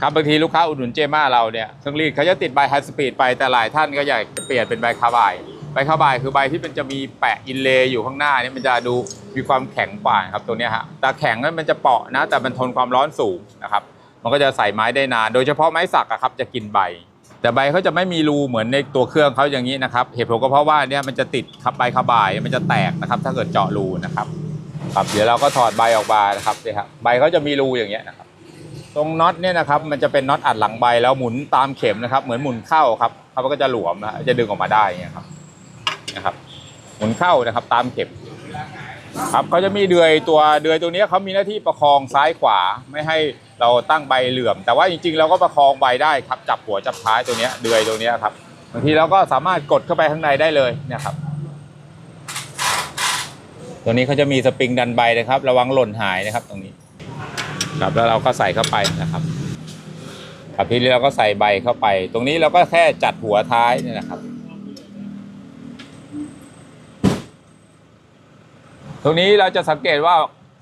ครับบางทีลูกค้าอุดหนุนเจม่าเราเนี่ยเครื่องรีดเขาจะติดใบไฮสปีดไปแต่หลายท่านก็อยากเปลี่ยนเป็นใบคาบายใบคาบายคือใบที่มันจะมีแปะอินเลย์อยู่ข้างหน้าเนี่ยมันจะดูมีความแข็งกว่าครับตัวนี้ฮะแต่แข็งนั้นมันจะเปาะนะ แต่มันทนความร้อนสูงนะครับ มันก็จะใส่ไม้ได้นาน โดยเฉพาะไม้สักอะครับจะกินใบ แต่ใบเขาจะไม่มีรูเหมือนในตัวเครื่องเขาอย่างนี้นะครับเหตุผลก็เพราะว่าเนี่ยมันจะติดครับใบคาบายมันจะแตกนะครับ ถ้าเกิดเจาะรูนะครับครับเดี๋ยวเราก็ถอดใบออกมานะครับเนี่ยครับใบเขาจะมีรูอย่างเงี้ยนะครับ ตรงน็อตเนี่ยนะครับมันจะเป็นน็อตอัดหลังใบแล้วหมุนตามเข็มนะครับ เหมือนหมุนเข้าครับเขาก็จะหลวมนะจะดึงออกมาได้เงี้ยครับนะครับ หมุนเข้านะครับตามเข็มครับเขาจะมีเดือยตัวเดือยตัวนี้เขามีหน้าที่ประคองซ้ายขวาไม่ให้เราตั้งใบเหลื่อม แต่ว่าจริงๆ เราก็ประคองใบได้ครับจับหัวจับท้ายตัวนี้เดือยตัวนี้ครับบางทีเราก็สามารถกดเข้าไปข้างในได้เลยเนะครับ ตัวนี้เขาจะมีสปริงดันใบนะครับ ระวังหล่นหายนะครับตรงนี้ ครับแล้วเราก็ใส่เข้าไปนะครับครับทีนี้เราก็ใส่ใบเข้าไป ตรงนี้เราก็แค่จัดหัวท้ายเนี่ยนะครับ ตรงนี้เราจะสังเกตว่า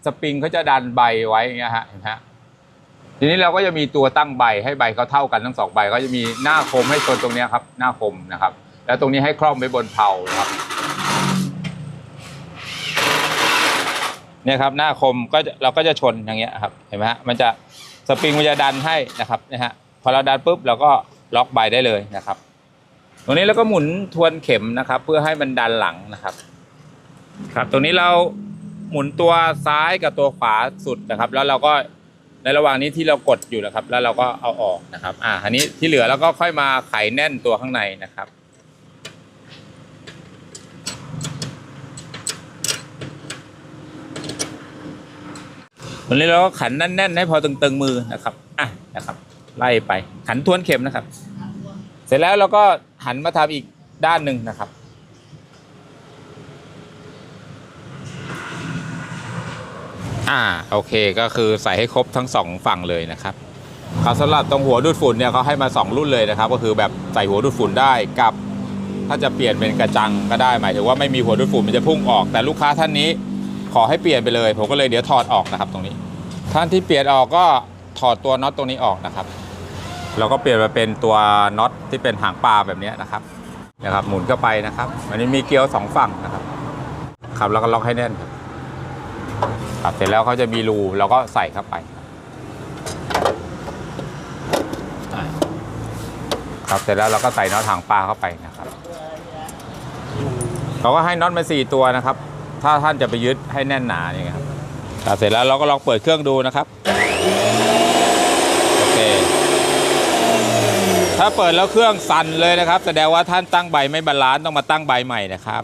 สปริงเขาจะดันใบไว้อย่างเงี้ยฮะเห็นไหมฮะทีนี้เราก็จะมีตัวตั้งใบให้ใบเขาเท่ากันทั้งสองใบก็จะมีหน้าคมให้ตนตรงนี้ครับ หน้าคมนะครับ แล้วตรงนี้ให้คล่อมไว้บนเพลานะครับ เนี่ยครับหน้าคมก็เราก็จะชนอย่างเงี้ยครับเห็นไหมฮะมันจะสปริงมันจะดันให้นะครับนะฮะพอเราดันปุ๊บเราก็ล็อกใบได้เลยนะครับ ตรงนี้เราก็หมุนทวนเข็มนะครับ เพื่อให้มันดันหลังนะครับ ครับตรงนี้เราหมุนตัวซ้ายกับตัวขวาสุดนะครับ แล้วเราก็ในระหว่างนี้ที่เรากดอยู่นะครับ แล้วเราก็เอาออกนะครับ อ่าอันนี้ที่เหลือเราก็ค่อยมาไขแน่นตัวข้างในนะครับ ตรงนี้เราก็ขันแน่นๆให้พอตึงๆมือนะครับอะนะครับ ไล่ไปขันทวนเข็มนะครับ เสร็จแล้วเราก็หันมาทำอีกด้านหนึ่งนะครับ อ่าโอเคก็คือใส่ให้ครบทั้งสองฝั่งเลยนะครับครับสำหรับตรงหัวดูดฝุ่นเนี่ยเขาให้มา 2 รุ่นเลยนะครับ ก็คือแบบใส่หัวดูดฝุ่นได้กับถ้าจะเปลี่ยนเป็นกระจังก็ได้หมายถึงว่าไม่มีหัวดูดฝุ่นมันจะพุ่งออก แต่ลูกค้าท่านนี้ขอให้เปลี่ยนไปเลย ผมก็เลยเดี๋ยวถอดออกนะครับตรงนี้ ท่านที่เปลี่ยนออกก็ถอดตัวน็อตตรงนี้ออกนะครับ เราก็เปลี่ยนมาเป็นตัวน็อตที่เป็นหางปลาแบบนี้นะครับนะครับหมุนเข้าไปนะครับอันนี้มีเกลียวสองฝั่งนะครับครับแล้วก็ล็อกให้แน่นครับเสร็จแล้วเขาจะมีรูเราก็ใส่เข้าไปครับเสร็จแล้วเราก็ใส่น็อตหางปลาเข้าไปนะครับเราก็ให้น็อตมาสี่ตัวนะครับ ถ้าท่านจะไปยึดให้แน่นหนาอย่างเงี้ยครับ เสร็จแล้วเราก็ลองเปิดเครื่องดูนะครับโอเคถ้าเปิดแล้วเครื่องสั่นเลยนะครับ แสดงว่าท่านตั้งใบไม่บาลานซ์ต้องมาตั้งใบใหม่นะครับ